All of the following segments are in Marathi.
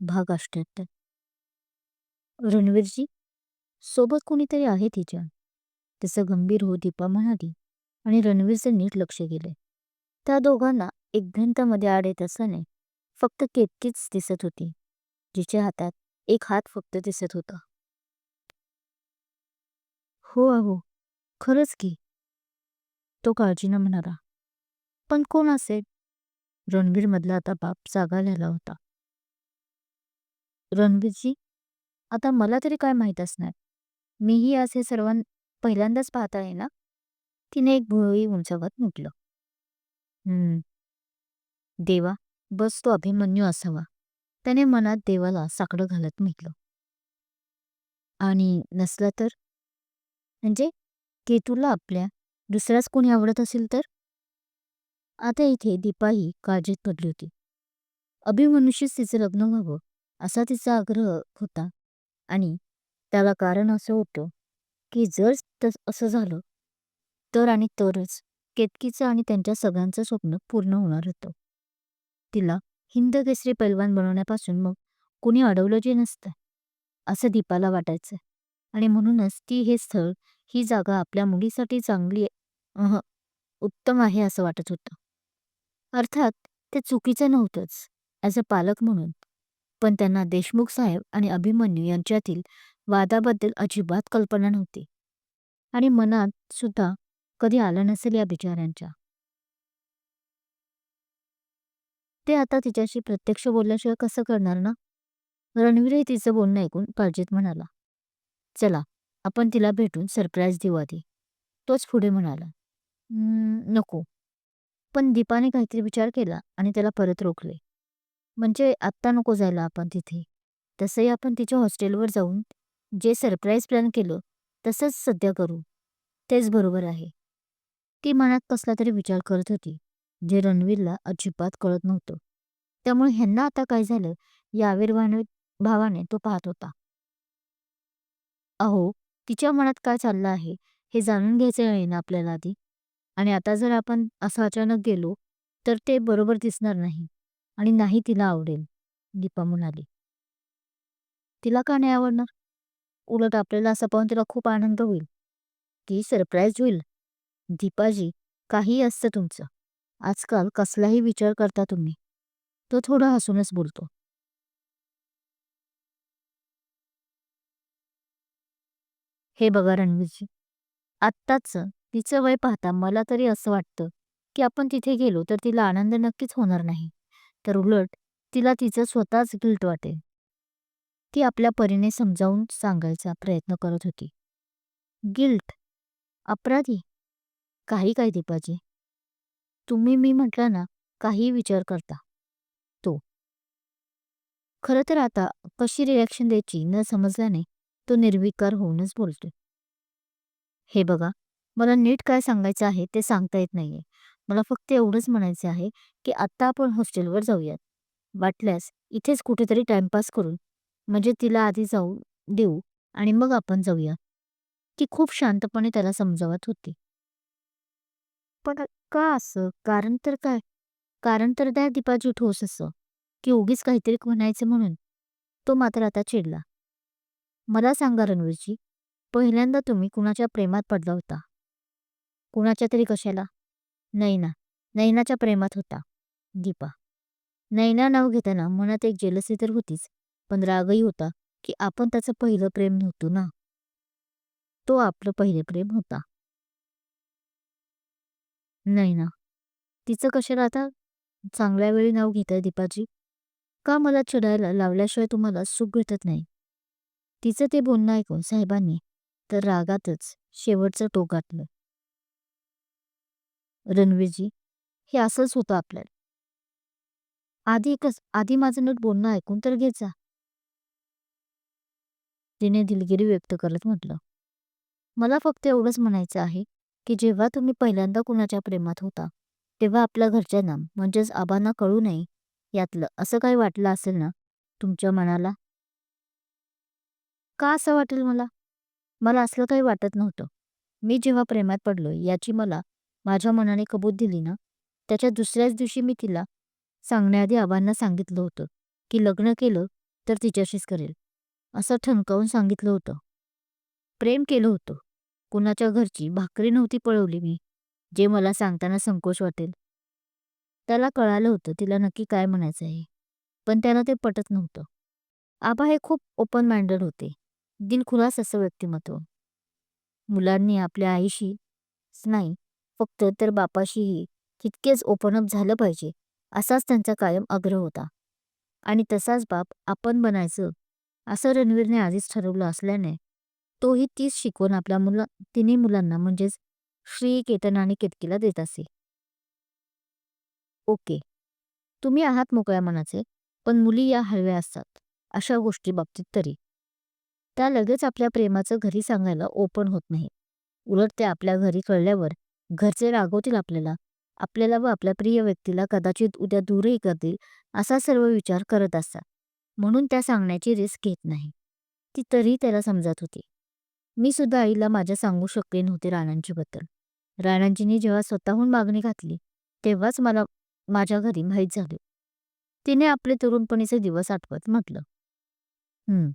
भाग अष्ट्याहत्तर. रणवीरजी सोबत कोणीतरी आहे तिच्या? तिचं गंभीर हो दीपा म्हणाली आणि रणवीरचं नीट लक्ष गेले. त्या दोघांना एक भिंतमध्ये आड येत असल्याने फक्त केतकीच दिसत होती जिच्या हातात एक हात फक्त दिसत होता. हो अहो खरंच की तो काळजीनं म्हणाला पण कोण असेल? रणवीर मधला आता बाप जागा झाला होता. रणवीरजी आता मला तरी काय माहीत असणार? मीही आज हे सर्वां पहिल्यांदाच पाहत आहे ना? तिने एक भुवई उंचावत म्हटलं. हम्म. देवा बस तो अभिमन्यू असावा. त्याने मनात देवाला साकडं घालत म्हटलं. आणि नसला तर? म्हणजे केतूला आपल्या दुसऱ्याच कोणी आवडत असेल तर? आता इथे दीपाही काळजीत पडली होती. अभिमनुष्यच तिचं लग्न व्हावं असा तिचा आग्रह होता. आणि त्याला कारण असं होतं की जर तस असं झालं तर आणि तरच केतकीचं आणि त्यांच्या सगळ्यांचं स्वप्न पूर्ण होणार होतं. तिला हिंद केसरी पैलवान बनवण्यापासून मग कुणी अडवलं जे नसतं असं दीपाला वाटायचं. आणि म्हणूनच ती हे स्थळ ही जागा आपल्या मुलीसाठी चांगली अह उत्तम आहे असं वाटत होतं. अर्थात ते चुकीचं नव्हतंच ॲज अ पालक म्हणून. पण त्यांना देशमुख साहेब आणि अभिमन्यू यांच्यातील वादाबद्दल अजिबात कल्पना नव्हती. आणि मनात सुद्धा कधी आलं नसेल या बिचाऱ्यांच्या. ते आता तिच्याशी प्रत्यक्ष बोलल्याशिवाय कसं करणार ना? रणवीरही तिचं बोलणं ऐकून काळजीत म्हणाला चला आपण तिला भेटून सरप्राईज देऊ आधी. तोच पुढे म्हणाला "हम्म, नको. पण दीपाने काहीतरी विचार केला आणि त्याला परत रोखले. म्हणजे आत्ता नको जायला आपण तिथे. तसंही आपण तिच्या हॉस्टेलवर जाऊन जे सरप्राईज प्लॅन केलं तसंच सध्या करू. तेच बरोबर आहे. ती मनात कसला तरी विचार करत होती जे रणवीरला अजिबात कळत नव्हतं. त्यामुळे ह्यांना आता काय झालं या आविर्भावाने भावाने तो पाहत होता. अहो तिच्या मनात काय चाललं आहे हे जाणून घ्यायचं आहे ना आपल्याला आधी? आणि आता जर आपण असं अचानक गेलो तर ते बरोबर दिसणार नाही आणि नाही तिला आवडेल दीपा म्हणाली. तिला का नाही आवडणार? उलट आपल्याला असं पाहून तिला खूप आनंद होईल. की सरप्राईज होईल. दीपाजी काही असतं तुमचं. आजकाल कसलाही विचार करता तुम्ही. तो थोडा हसूनच बोलतो. हे बघा रणवीरजी आत्ताच तिचं वय पाहता मला तरी असं वाटतं की आपण तिथे गेलो तर तिला आनंद नक्कीच होणार नाही. तर उलट तिला तिचं स्वतःच गिल्ट वाटेल. ती आपल्या परीने समजावून सांगायचा प्रयत्न करत होती. गिल्ट? अपराधी? काही काय दीपाजी? तुम्ही मी म्हटलं ना काही विचार करता. तो. खरं तर आता कशी रिॲक्शन द्यायची न समजल्याने तो निर्विकार होऊनच बोलतो हे बघा मला नीट काय सांगायचं आहे ते सांगता येत नाहीये. मला फक्त एवढंच म्हणायचं आहे की आत्ता आपण हॉस्टेलवर जाऊयात. वाटल्यास इथेच कुठेतरी टाइमपास करून म्हणजे तिला आधी जाऊ देऊ आणि मग आपण जाऊया. ती खूप शांतपणे त्याला समजावत होती. पण का असं? कारण तर काय? कारण तर त्या दीपाजी ठोस असं की उगीच काहीतरी म्हणायचं म्हणून तो मात्र आता चिडला. मला सांगा रणवीरजी पहिल्यांदा तुम्ही कुणाच्या प्रेमात पडला होता? कुणाच्या तरी कशाला? नैना. नैनाच्या प्रेमात होता. दीपा. नैना नाव घेताना मनात एक जेलसी तर होतीच पण रागही होता की आपण त्याचं पहिलं प्रेम नव्हतो ना? तो आपलं पहिलं प्रेम होता. नैना. तिचं कशाला आता चांगल्या वेळी नाव घेताय दीपाजी? का मला चिडायला लावल्याशिवाय तुम्हाला सुख भेटत नाही? तिचं ते बोलणं ऐकून साहेबांनी तर रागातच शेवटचं टोक गाठलं. रणवीरजी हे असंच होतं आपल्याला. आधी एकच आधी माझं नीट बोलणं ऐकून तर घ्यायचा तिने दिलगिरी व्यक्त करत म्हटलं मला फक्त एवढंच म्हणायचं आहे की जेव्हा तुम्ही पहिल्यांदा कुणाच्या प्रेमात होता तेव्हा आपल्या घरच्यांना म्हणजेच आबांना कळू नये यातलं असं काही वाटलं असेल ना तुमच्या मनाला? का असं वाटेल मला? मला असलं काही वाटत नव्हतं. मी जेव्हा प्रेमात पडलो याची मला माझ्या मनाने कबूत दिली ना त्याच्या दुसऱ्याच दिवशी मी तिला सांगण्याआधी आबांना सांगितलं होतं की लग्न केलं तर तिच्याशीच करेल. असं ठणकावून सांगितलं होतं. प्रेम केलं होतं. कुणाच्या घरची भाकरी नव्हती पळवली मी जे मला सांगताना संकोच वाटेल. त्याला कळालं होतं तिला नक्की काय म्हणायचं आहे पण त्याला ते पटत नव्हतं. आबा हे खूप ओपन माइंडेड होते. दिलखुलास असं व्यक्तिमत्व. मुलांनी आपल्या आईशीच नाही फक्त तर बापाशीही तितकेच ओपन अप झालं पाहिजे असाच त्यांचा कायम आग्रह होता. आणि तसाच बाप आपण बनायचं असं रणवीरने आधीच ठरवलं असल्याने तोही तीच शिकवण आपल्या मुला तिन्ही मुलांना म्हणजेच श्री केतन आणि केतकीला देत असे. ओके. तुम्ही आहात मोकळ्या मनाचे पण मुली या हळव्या असतात अशा गोष्टी बाबतीत तरी. त्या लगेच आपल्या प्रेमाचं घरी सांगायला ओपन होत नाही. उलट ते आपल्या घरी कळल्यावर घरचे रागवतील आपल्याला. आपल्याला व आपल्या प्रिय व्यक्तीला कदाचित उद्या दूरही करतील असा सर्व विचार करत असतात. म्हणून त्या सांगण्याची रिस्क घेत नाही. ती तरी त्याला समजत होती. मी सुद्धा आईला माझ्या सांगू शकले नव्हते राणांजीबद्दल राणांजींनी जेव्हा स्वतःहून मागणी घातली तेव्हाच मला माझ्या घरी माहीत झाले. तिने आपले तरुणपणीचे दिवस आठवत म्हटलं. हम्म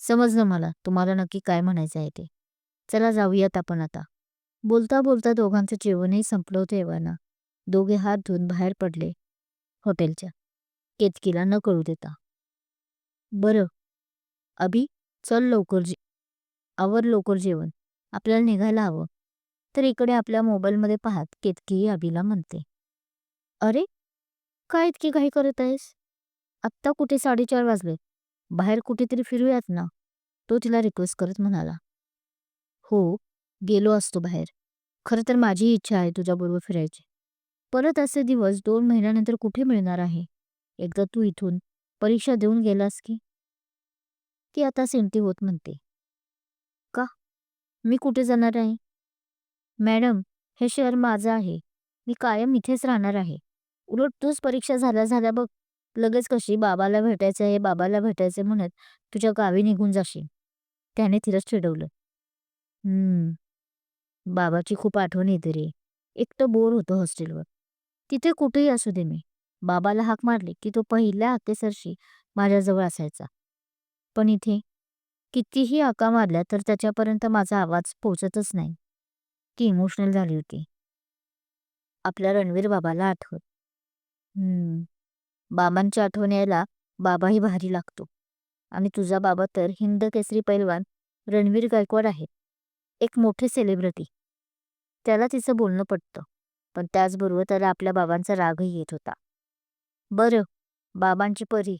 समजलं मला. तुम्हाला नक्की काय म्हणायचं आहे ते. चला जाऊयात आपण आता. बोलता बोलता दोघांचं जेवणही संपलं होतं एव्हाना दोघे हात धुवून बाहेर पडले. हॉटेलच्या. केतकीला न कळू देता. बरं. अभि चल लवकर जे. आवर लवकर जेवण. आपल्याला निघायला हवं. तर इकडे आपल्या मोबाईलमध्ये पाहत केतकीही अभिला म्हणते. अरे काय इतकी घाई करत आहेस? आत्ता कुठे साडेचार वाजले. बाहेर कुठेतरी फिरूयात ना. तो तिला रिक्वेस्ट करत म्हणाला. हो गेलो असतो बाहेर. खरं तर माझी इच्छा आहे तुझ्याबरोबर फिरायची. परत असे दिवस दोन महिन्यानंतर कुठे मिळणार आहे? एकदा तू इथून परीक्षा देऊन गेलास की? ती आता सेंटी होत म्हणते. का? मी कुठे जाणार आहे? मॅडम हे शहर माझं आहे. मी कायम इथेच राहणार आहे. उलट तूच परीक्षा झाल्या झाल्या बघ लगेच कशी बाबाला भेटायचं आहे बाबाला भेटायचं म्हणत तुझ्या गावी निघून जाशील. त्याने तिला चिडवलं. हम्म. बाबाची खूप आठवण येते रे. एकटं बोर होतं हॉस्टेलवर. तिथे कुठेही असू दे मी. बाबाला हाक मारली की तो पहिल्या हाकेसरशी माझ्याजवळ असायचा. पण इथे कितीही हाका मारल्या तर त्याच्यापर्यंत माझा आवाज पोचतच नाही. ती इमोशनल झाली होती. आपल्या रणवीर बाबाला आठवत हम्म. बाबांच्या आठवण यायला बाबाही भारी लागतो. आणि तुझा बाबा तर हिंद केसरी पैलवान रणवीर गायकवाड आहेत एक मोठे सेलिब्रिटी त्याला तिचं बोलणं पटतं. पण त्याचबरोबर त्याला आपल्या बाबांचा रागही येत होता. बरं बाबांची परी.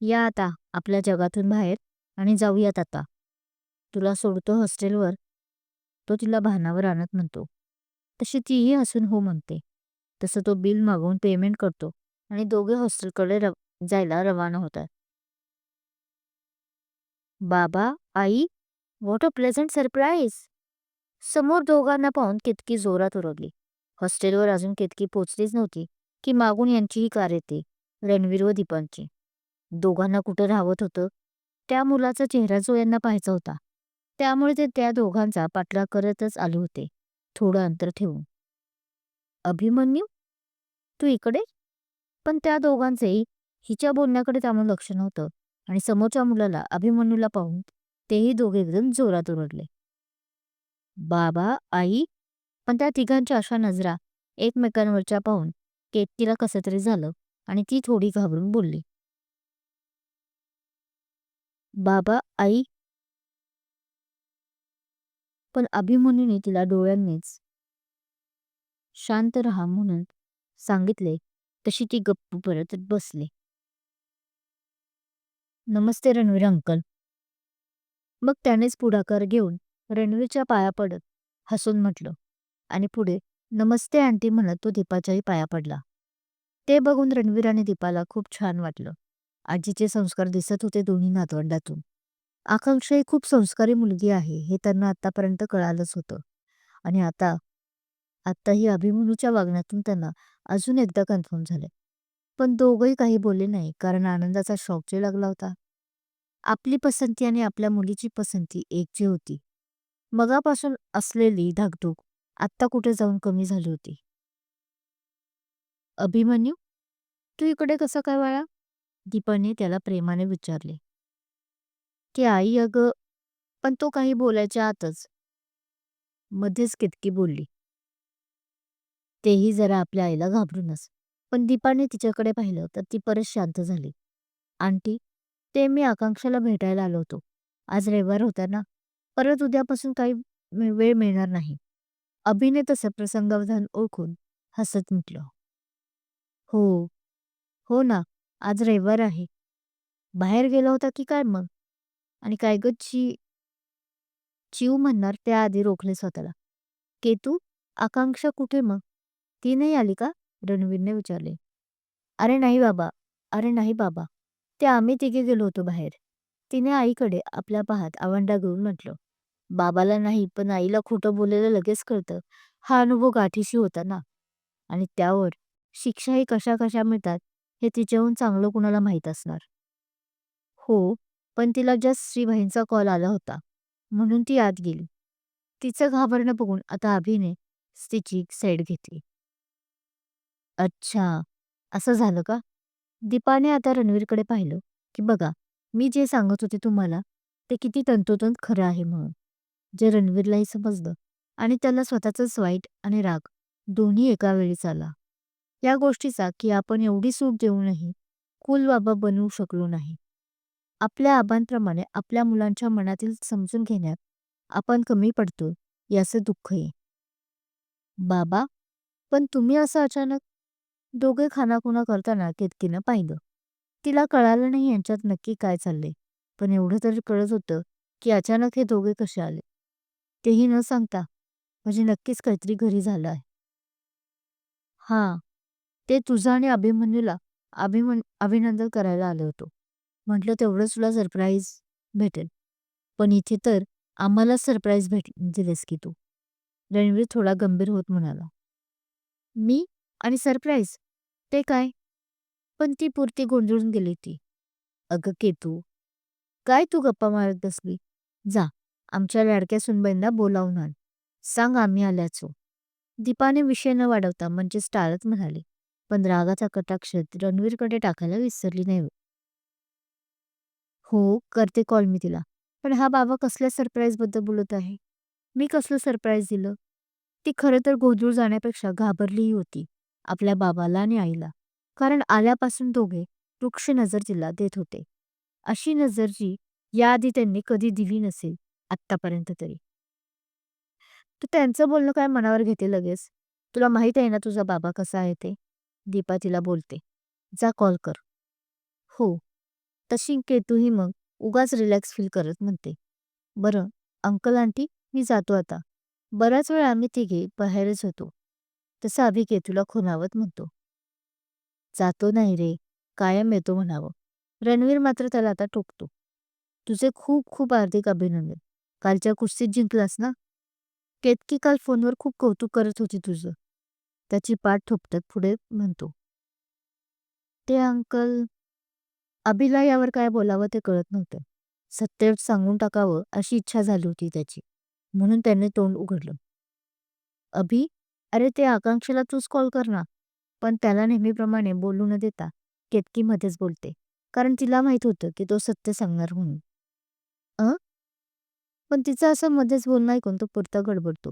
या आता आपल्या जगातून बाहेर आणि जाऊयात आता. तुला सोडतो हॉस्टेलवर. तो तिला भानावर आणत म्हणतो. तशी तीही हसून हो म्हणते. तसं तो बिल मागवून पेमेंट करतो आणि दोघे हॉस्टेलकडे रव जायला रवाना होतात. बाबा आई व्हॉट अ प्लेझंट सरप्राईज समोर दोघांना पाहून केतकी जोरात ओरडली. हॉस्टेलवर अजून केतकी पोचलीच नव्हती की मागून यांचीही कार येते रणवीर व दीपांची. दोघांना कुठं राहत होतं? त्या मुलाचा चेहरा जो यांना पाहायचा होता त्यामुळे ते त्या दोघांचा पाठलाग करतच आले होते थोडं अंतर ठेवून. अभिमन्यू? तू इकडे? पण त्या दोघांचेही हिच्या बोलण्याकडे त्यामुळे लक्ष नव्हतं आणि समोरच्या मुलाला अभिमन्यूला पाहून तेही दोघे एकदम जोरात ओरडले. बाबा आई पण त्या तिघांच्या अशा नजरा एकमेकांवरच्या पाहून केतकीला कसं तरी झालं आणि ती थोडी घाबरून बोलली. बाबा आई. पण अभिमन्यूने तिला डोळ्यांनीच शांत राहा म्हणून सांगितले तशी ती गप्प परत बसली. नमस्ते रणवीर अंकल. मग त्यानेच पुढाकार घेऊन रणवीरच्या पाया पडत हसून म्हटलं आणि पुढे नमस्ते आंटी म्हणत तो दीपाच्याही पाया पडला. ते बघून रणवीर आणि दीपाला खूप छान वाटलं. आजीचे संस्कार दिसत होते दोन्ही नातवंडातून. आकांक्षा ही खूप संस्कारी मुलगी आहे हे त्यांना आतापर्यंत कळालंच होतं. आणि आता आत्ताही अभिमन्यूच्या वागण्यातून त्यांना अजून एकदा कन्फर्म झाले पण दोघंही काही बोलले नाही कारण आनंदाचा शॉक जे लागला होता. आपली पसंती आणि आपल्या मुलीची पसंती एक जी होती मगापासून असलेली धाकधूक आत्ता कुठे जाऊन कमी झाली होती. अभिमन्यू, तू इकडे कसं काय वाळा दीपाने त्याला प्रेमाने विचारले. की आई अगं, पण तो काही बोलायच्या आतच मध्येच कितकी बोलली. तेही जरा आपल्या आईला घाबरूनच. पण दीपाने तिच्याकडे पाहिलं तर ती परत शांत झाली. आंटी, ते मी आकांक्षाला भेटायला आलो होतो. आज रविवार होता ना, परत उद्यापासून काही वेळ मिळणार नाही. अभिने तसं प्रसंगावधान ओळखून हसत म्हटलं. हो, हो ना, आज रविवार आहे. बाहेर गेला होता की काय मग? आणि काय गं ची चिव म्हणणार त्याआधी रोखले स्वतःला. केतू, आकांक्षा कुठे मग? ती नाही आली का? रणवीरने विचारले. अरे नाही बाबा, अरे नाही बाबा. ते आम्ही तिघे गेलो होतो बाहेर. तिने आईकडे आपल्या पाहत आवंडा घेऊन म्हटलं. बाबाला नाही पण आईला खोटं बोलायला लगेच कळतं. हा अनुभव गाठीशी होता ना. आणि त्यावर शिक्षाही कशा कशा मिळतात हे तिच्याहून चांगलं कुणाला माहीत असणार. हो, पण तिला जस्ट श्रीबाईंचा कॉल आला होता. म्हणून ती आत गेली. तिचं घाबरणं बघून आता अभिने तिची साईड घेतली. अच्छा, असं झालं का? दीपाने आता रणवीरकडे पाहिलं की बघा, मी जे सांगत होते तुम्हाला ते किती तंतोतंत खरं आहे म्हणून. जे रणवीरलाही समजलं आणि त्याला स्वतःचंच वाईट आणि राग दोन्ही एका वेळीच आला. या गोष्टीचा की आपण एवढी सूट देऊनही कुल बाबा बनवू शकलो नाही. आपल्या आबांप्रमाणे आपल्या मुलांच्या मनातील समजून घेण्यात आपण कमी पडतो याचं दुःख आहे. बाबा, पण तुम्ही असं अचानक दोघे खानाखुना करताना केतकीनं पाहिलं. तिला कळालं नाही यांच्यात नक्की काय चाललंय. पण एवढं तरी कळत होतं की अचानक हे दोघे कसे आले. तेही न सांगता म्हणजे नक्कीच काहीतरी घरी झालं आहे. हां, ते तुझं आणि अभिमन्यूला अभिमन अभिनंदन करायला आलो होतो. म्हटलं तेवढंच तुला सरप्राईज भेटेल. पण इथे तर आम्हालाच सरप्राईज भेट दिलेस की तू. रणवीर थोडा गंभीर होत म्हणाला. मी आणि सरप्राईज? ते काय? पण ती पुरती गोंधळून गेली ती. अगं केतू, काय तू गप्पा मारत बसली? जा, आमच्या लाडक्या सुनबाईंना बोलावून आण. सांग आम्ही आल्याचो. दीपाने विषय न वाढवता म्हणजेच टाळत म्हणाली. पण रागाचा कटाक्ष रणवीरकडे टाकायला विसरली नाही. हो, करते कॉल मी तिला. पण हा बाबा कसल्या सरप्राईजबद्दल बोलत आहे? मी कसलं सरप्राईज दिलं? ती खरं तर गोंधळ जाण्यापेक्षा घाबरलीही होती आपल्या बाबाला आणि आईला. कारण आल्यापासून दोघे वृक्ष नजर तिला देत होते. अशी नजर जी याआधी त्यांनी कधी दिली नसेल आत्तापर्यंत तरी. तू त्यांचं बोलणं काय मनावर घेते लगेच? तुला माहीत आहे ना तुझा बाबा कसा आहे ते? दीपा तिला बोलते. जा कॉल कर. हो, तशी केतूही मग उगाच रिलॅक्स फील करत म्हणते. बरं, अंकल आंटी, मी जातो आता. बराच वेळ आम्ही तिघे बाहेरच होतो. तसं अभिकेतूला खुनावत खुणावत म्हणतो. जातो नाही रे, कायम येतो म्हणावं. रणवीर मात्र त्याला आता टोकतो. तुझे खूप खूप हार्दिक अभिनंदन. कालच्या कुस्तीत जिंकलास ना? केतकी काल फोनवर खूप कौतुक करत होती तुझं. त्याची पाठ ठोपटत पुढे म्हणतो. ते अंकल अभिला यावर काय बोलावं ते कळत नव्हतं. सत्य सांगून टाकावं अशी इच्छा झाली होती त्याची. म्हणून त्याने तोंड उघडलं. अभि, अरे ते आकांक्षेला तूच कॉल कर ना. पण त्याला नेहमीप्रमाणे बोलू न देता केतकी मध्येच बोलते. कारण तिला माहीत होतं की तो सत्य सांगणार म्हणून. अ? पण तिचं असं मध्येच बोलणं ऐकून तो पुरता गडबडतो.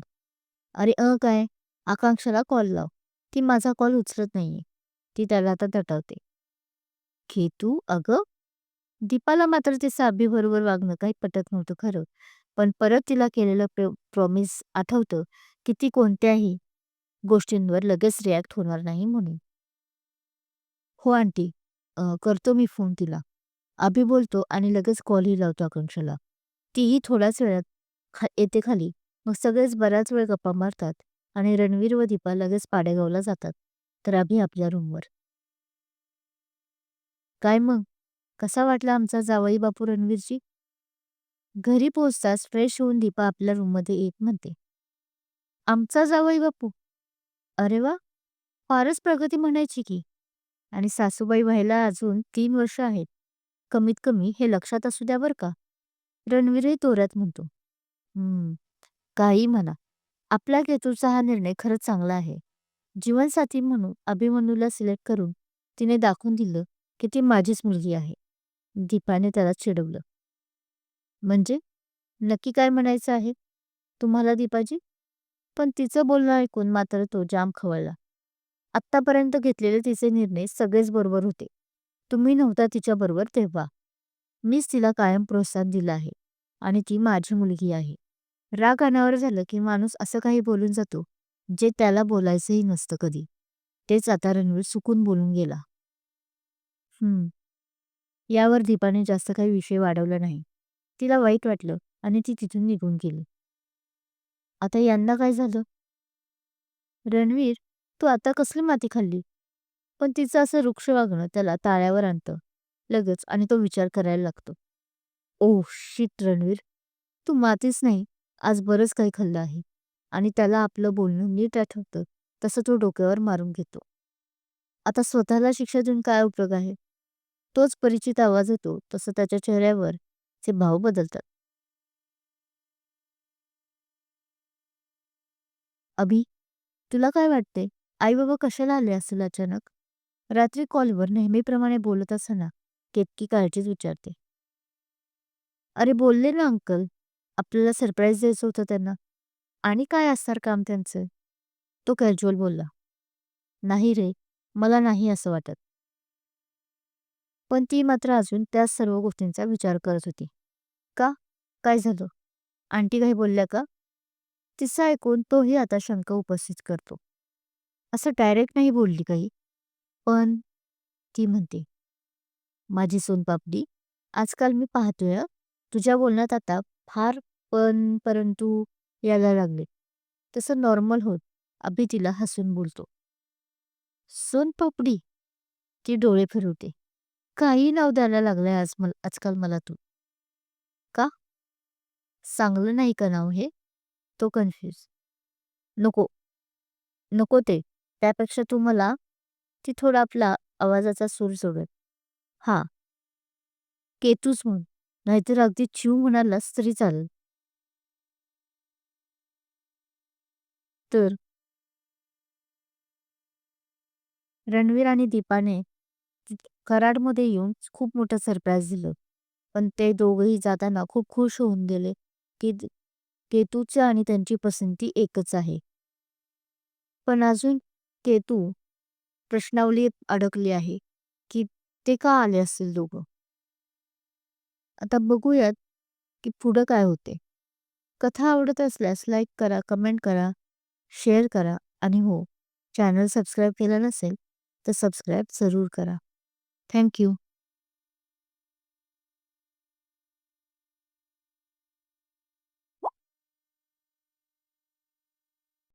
अरे अ काय? आकांक्षाला कॉल लाव. ती माझा कॉल उचलत नाहीये. ती त्याला आता दटावते. केतू, अगं? दीपाला मात्र तिचं अभिबरोबर वागणं काही पटत नव्हतं खरं. पण परत तिला केलेलं प्रॉमिस आठवतं की ती कोणत्याही गोष्टींवर लगेच रिॲक्ट होणार नाही म्हणून. हो आंटी, अ, करतो मी फोन तिला. अभि बोलतो आणि लगेच कॉलही लावतो आकांक्षाला. तीही थोड्याच वेळात खा येते खाली. मग सगळेच बराच वेळ गप्पा मारतात आणि रणवीर व दीपा लगेच पाडेगावला जातात. तर अभि आपल्या रूमवर. काय मग? कसा वाटला आमचा जावई बापू रणवीरजी? घरी पोहोचताच फ्रेश होऊन दीपा आपल्या रूममध्ये येत म्हणते. आमचा जावई बापू? अरे वा, फारच प्रगती म्हणायची की. आणि सासूबाई व्हायला अजून तीन वर्ष आहेत. कमीत कमी हे लक्षात असू द्या बरं का. रणवीरही तोऱ्यात म्हणतो. हम्म, काही म्हणा. आपल्या केतूचा हा निर्णय खरंच चांगला आहे. जीवनसाथी म्हणून अभिमन्यूला सिलेक्ट करून तिने दाखवून दिलं की ती माझीच मुलगी आहे. दीपाने त्याला चिडवलं. म्हणजे नक्की काय म्हणायचं आहे तुम्हाला दीपाजी? पण तिचं बोलणं ऐकून मात्र तो जाम खवळला. आत्तापर्यंत घेतलेले तिचे निर्णय सगळेच बरोबर होते. तुम्ही नव्हता तिच्याबरोबर तेव्हा. मीच तिला कायम प्रोत्साहन दिलं आहे आणि ती माझी मुलगी आहे. राग अनावर झालं की माणूस असं काही बोलून जातो जे त्याला बोलायचंही नसतं कधी. तेच आता रणवीर चुकून बोलून गेला. हम्म. यावर दीपाने जास्त काही विषय वाढवला नाही. तिला वाईट वाटलं आणि ती तिथून निघून गेली. आता यांना काय झालं? रणवीर, तू आता कसली माती खाल्ली? पण तिचं असं वृक्ष वागणं त्याला ताळ्यावर आणतं लगेच आणि तो विचार करायला लागतो. ओह शिट रणवीर, तू मातीच नाही आज बरंच काही खाल्लं आहे आणि त्याला आपलं बोलणं नीट आठवतं तसं तो डोक्यावर मारून घेतो. आता स्वतःला शिक्षा देऊन काय उपयोग आहे? तोच परिचित आवाज येतो तसं त्याच्या चेहऱ्यावर चे भाव बदलतात. अभि, तुला काय वाटते? आई बाबा कशाला आले असेल अचानक? रात्री कॉलवर नेहमीप्रमाणे बोलत असताना केतकी काळजीच विचारते. अरे बोलले ना अंकल, आपल्याला सरप्राईज द्यायचं होतं त्यांना. आणि काय असणार काम त्यांचं? तो कॅज्युअल बोलला. नाही रे, मला नाही असं वाटत. पण ती मात्र अजून त्याच सर्व गोष्टींचा विचार करत होती. का? काय झालं? आंटी काही बोलल्या का? तिचं ऐकून तोही आता शंका उपस्थित करतो. असं डायरेक्ट नाही बोलली काही. पण ती म्हणते, माझी सोनपापडी, आजकाल मी पाहतोय तुझ्या बोलण्यात आता फार पण परंतु यायला लागले. तसं नॉर्मल होत अभि तिला हसून बोलतो. सोनपापडी? ती डोळे फिरवते. काही नाव द्यायला लागलंय आज मला आजकाल मला तू. का? चांगलं नाही का नाव हे? तो कन्फ्यूज. नको. नको ते. त्यापेक्षा तू मला ती थोडा आपला आवाजाचा सूर सोडत. हां. केतूच म्हण. नाहीतर अगदी चिव म्हणालास तरी चालेल. तर रणवीर आणि दीपाने कराडमध्ये येऊन खूप मोठं सरप्राईज दिलं. पण ते दोघंही जाताना खूप खुश होऊन गेले की केतूचं आणि त्यांची पसंती एकच आहे. पण अजून केतू प्रश्नावलीत अडकली आहे की ते का आले असतील दोघं? आता बघूयात की पुढं काय होते. कथा आवडत असल्यास लाईक करा, कमेंट करा, शेअर करा आणि हो, चॅनल सबस्क्राईब केलं नसेल तर सबस्क्राईब जरूर करा. Thank you.